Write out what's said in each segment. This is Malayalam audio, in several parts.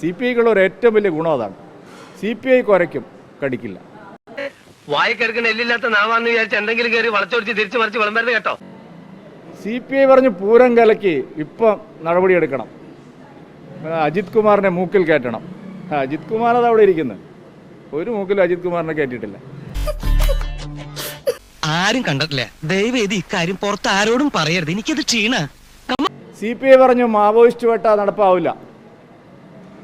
സി പി ഐക്കുള്ള ഒരു ഏറ്റവും വലിയ ഗുണം അതാണ്. സി പി ഐ കുരയ്ക്കും കടിക്കില്ല. വായിക്കെടുക്കുന്ന എല്ലില്ലാത്ത നാവാന്ന് വിചാരിച്ച് എന്തെങ്കിലും കയറി വളച്ചൊടിച്ച് തിരിച്ചു മറിച്ച് വിളമ്പരുത് കേട്ടോ. സി പി ഐ പറഞ്ഞ് പൂരം കലക്കി ഇപ്പം നടപടിയെടുക്കണം. എടുക്കണം അജിത് കുമാറിനെ മൂക്കിൽ കയറ്റണം. അജിത് കുമാർ അത് അവിടെ ഇരിക്കുന്നത് ഒരു മൂക്കിലും അജിത് കുമാറിനെ കയറ്റിയിട്ടില്ല. ആരും കണ്ടിട്ടില്ല. ദയവ് ചെയ്ത് ഇക്കാര്യം പുറത്ത് ആരോടും പറയരുത്. എനിക്കത് ക്ഷീണ. സി പി ഐ പറഞ്ഞു മാവോയിസ്റ്റ് വേട്ട നടപ്പാവില്ല.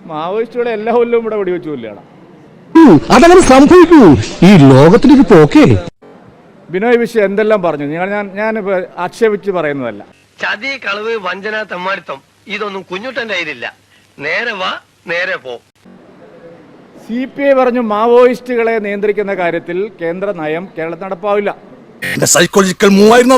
മാവോയിസ്റ്റുകളെ എല്ലാ കൊല്ലവും ഇവിടെ വെടിവെച്ചു കൊല്ലുകയാണ്. അതങ്ങനെ സംഭവിക്കൂ. ഈ ലോകത്തിലേക്ക് പോക്കേ. ബിനോയ് വിഷയം എന്തെല്ലാം പറഞ്ഞു? നിങ്ങൾ ഞാൻ ഞാൻ ആക്ഷേപിച്ച് പറയുന്നതല്ല. ചതി കളവ് വഞ്ചന തെമ്മാടിത്തം ഇതൊന്നും കുഞ്ഞുട്ടന്റെ കയ്യിലില്ല. നേരെ വാ നേരെ പോ. സി പി ഐ പറഞ്ഞു മാവോയിസ്റ്റുകളെ നിയന്ത്രിക്കുന്ന കാര്യത്തിൽ കേന്ദ്ര നയം കേരളത്തിൽ നടപ്പാവില്ല. എന്റെ സൈക്കോളജിക്കൽ മൂവായിരുന്നു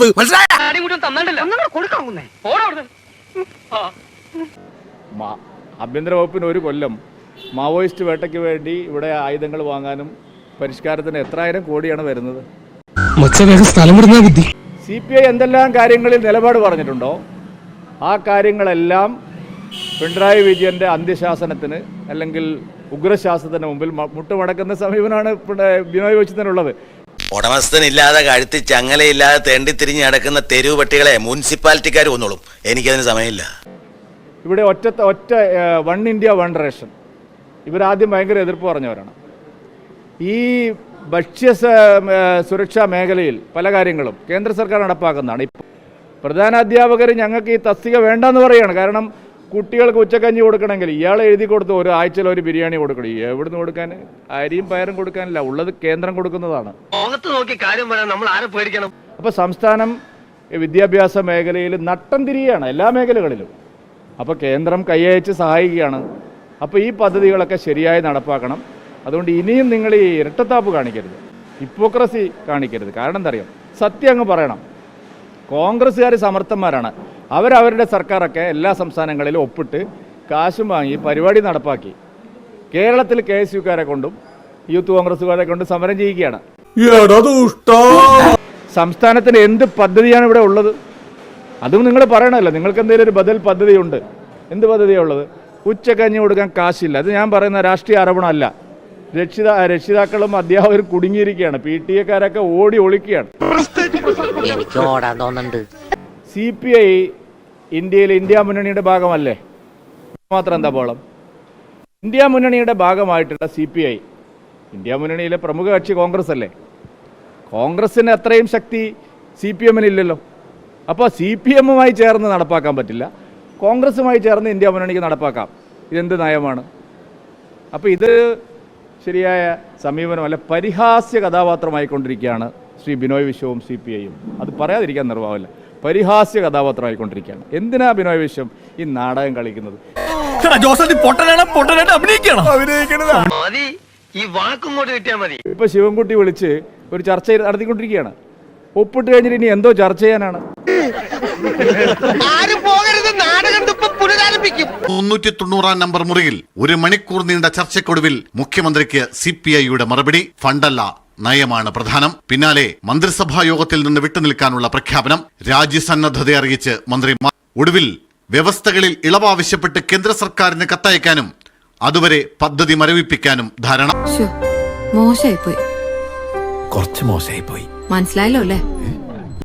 ആഭ്യന്തര വകുപ്പിന് ഒരു കൊല്ലം മാവോയിസ്റ്റ് വേട്ടയ്ക്ക് വേണ്ടി ഇവിടെ ആയുധങ്ങൾ വാങ്ങാനും പരിഷ്കാരത്തിന് എത്രായിരം കോടിയാണ് വരുന്നത്? സി പി ഐ എന്തെല്ലാം കാര്യങ്ങളിൽ നിലപാട് പറഞ്ഞിട്ടുണ്ടോ? ആ കാര്യങ്ങളെല്ലാം പിണറായി വിജയന്റെ അന്ത്യശാസനത്തിന് അല്ലെങ്കിൽ ഉഗ്രശാസനത്തിന് മുമ്പിൽ മുട്ടുമടക്കുന്ന സമീപനമാണ് ബിനോയ് വിശ്വത്തിനുള്ളത് ഉടമസ്ഥനില്ലാതെ കഴുത്തി ചങ്ങലയില്ലാതെ തെണ്ടിത്തിരിഞ്ഞ് നടക്കുന്ന തെരുവ് പട്ടികളെ മുനിസിപ്പാലിറ്റിക്കാർ കൊന്നോളും. എനിക്കതിന് സമയമില്ല. ഇവിടെ ഒറ്റ ഒറ്റ വൺ ഇന്ത്യ വൺ റേഷൻ ഇവരാദ്യം ഭയങ്കര എതിർപ്പ് പറഞ്ഞവരാണ്. ഈ ഭക്ഷ്യ സുരക്ഷാ മേഖലയിൽ പല കാര്യങ്ങളും കേന്ദ്ര സർക്കാർ നടപ്പാക്കുന്നതാണ്. ഇപ്പോൾ പ്രധാന അധ്യാപകർ ഞങ്ങൾക്ക് ഈ തസ്തിക വേണ്ടെന്ന് പറയുകയാണ് കാരണം കുട്ടികൾക്ക് ഉച്ചക്കഞ്ഞി കൊടുക്കണമെങ്കിൽ ഇയാൾ എഴുതി കൊടുത്ത് ഒരു ആഴ്ചയിൽ ഒരു ബിരിയാണി കൊടുക്കണം. എവിടുന്ന് കൊടുക്കാൻ? അരിയും പയറും കൊടുക്കാനില്ല. ഉള്ളത് കേന്ദ്രം കൊടുക്കുന്നതാണ്. അപ്പൊ നോക്കി കാര്യം പറയാൻ നമ്മൾ ആരെ പേടിക്കണം? അപ്പോൾ സംസ്ഥാനം വിദ്യാഭ്യാസ മേഖലയിൽ നട്ടം തിരിയാണ് എല്ലാ മേഖലകളിലും. അപ്പോൾ കേന്ദ്രം കൈയച്ച് സഹായിക്കുകയാണ്. അപ്പോൾ ഈ പദ്ധതികളൊക്കെ ശരിയായി നടപ്പാക്കണം. അതുകൊണ്ട് ഇനിയും നിങ്ങൾ ഈ ഇരട്ടത്താപ്പ് കാണിക്കരുത്. ഹിപ്പോക്രസി കാണിക്കരുത്. കാരണം എന്താ അറിയാം? സത്യം അങ്ങ് പറയണം. കോൺഗ്രസ്സുകാർ സമർത്ഥന്മാരാണ്. അവരവരുടെ സർക്കാരൊക്കെ എല്ലാ സംസ്ഥാനങ്ങളിലും ഒപ്പിട്ട് കാശും വാങ്ങി പരിപാടി നടപ്പാക്കി. കേരളത്തിൽ കെ എസ് യുക്കാരെ കൊണ്ടും യൂത്ത് കോൺഗ്രസ്സുകാരെ കൊണ്ടും സമരം ചെയ്യുകയാണ്. സംസ്ഥാനത്തിന് എന്ത് പദ്ധതിയാണ് ഇവിടെ ഉള്ളത്? അതും നിങ്ങൾ പറയണമല്ലോ. നിങ്ങൾക്ക് എന്തെങ്കിലും ഒരു ബദൽ പദ്ധതിയുണ്ട്. എന്ത് പദ്ധതിയുള്ളത് ഉച്ചക്കഞ്ഞി കൊടുക്കാൻ കാശില്ല. അത് ഞാൻ പറയുന്ന രാഷ്ട്രീയ ആരോപണമല്ല. രക്ഷിതാ രക്ഷിതാക്കളും അധ്യാപകരും കുടുങ്ങിയിരിക്കുകയാണ്. പി ടി എക്കാരൊക്കെ ഓടി ഒളിക്കുകയാണ്. സി പി ഐ ഇന്ത്യയിൽ ഇന്ത്യ മുന്നണിയുടെ ഭാഗമല്ലേ? മാത്രം എന്താ ബോളം? ഇന്ത്യ മുന്നണിയുടെ ഭാഗമായിട്ടുള്ള സി പി ഐ ഇന്ത്യ മുന്നണിയിലെ പ്രമുഖ കക്ഷി കോൺഗ്രസ് അല്ലേ കോൺഗ്രസിന് അത്രയും ശക്തി സി പി എമ്മിന് ഇല്ലല്ലോ അപ്പോൾ സി പി എമ്മുമായി ചേർന്ന് നടപ്പാക്കാൻ പറ്റില്ല. കോൺഗ്രസുമായി ചേർന്ന് ഇന്ത്യ മുന്നണിക്ക് നടപ്പാക്കാം. ഇതെന്ത് നയമാണ്? അപ്പോൾ ഇത് ശരിയായ സമീപനമല്ല പരിഹാസ്യ കഥാപാത്രമായിക്കൊണ്ടിരിക്കുകയാണ് ശ്രീ ബിനോയ് വിശ്വവും സി പി ഐയും. അത് പറയാതിരിക്കാൻ നിർവാഹമില്ല. പരിഹാസ്യ കഥാപാത്രമായിക്കൊണ്ടിരിക്കുകയാണ്. എന്തിനാ ബിനോയ് വിശ്വം ഈ നാടകം കളിക്കുന്നത്? ഇപ്പൊ ശിവൻകുട്ടി വിളിച്ച് ഒരു ചർച്ച നടത്തിക്കൊണ്ടിരിക്കുകയാണ്. ഒപ്പിട്ട് കഴിഞ്ഞിട്ട് ഇനി എന്തോ ചർച്ച ചെയ്യാനാണ്. മുന്നൂറ്റി തൊണ്ണൂറാം നമ്പർ മുറിയിൽ ഒരു മണിക്കൂർ നീണ്ട ചർച്ചയ്ക്കൊടുവിൽ മുഖ്യമന്ത്രിക്ക് സി പി ഐയുടെ മറുപടി ഫണ്ടല്ല നയമാണ് പ്രധാനം. പിന്നാലെ മന്ത്രിസഭാ യോഗത്തിൽ നിന്ന് വിട്ടുനിൽക്കാനുള്ള പ്രഖ്യാപനം രാജ്യസന്നദ്ധത അറിയിച്ച് മന്ത്രി ഒടുവിൽ വ്യവസ്ഥകളിൽ ഇളവ് ആവശ്യപ്പെട്ട് കേന്ദ്ര സർക്കാരിന് കത്തയക്കാനും അതുവരെ പദ്ധതി മരവിപ്പിക്കാനും ധാരണ. മോശമായി പോയി കുറച്ച് മോശമായി പോയി മനസ്സിലായല്ലോ അല്ലേ?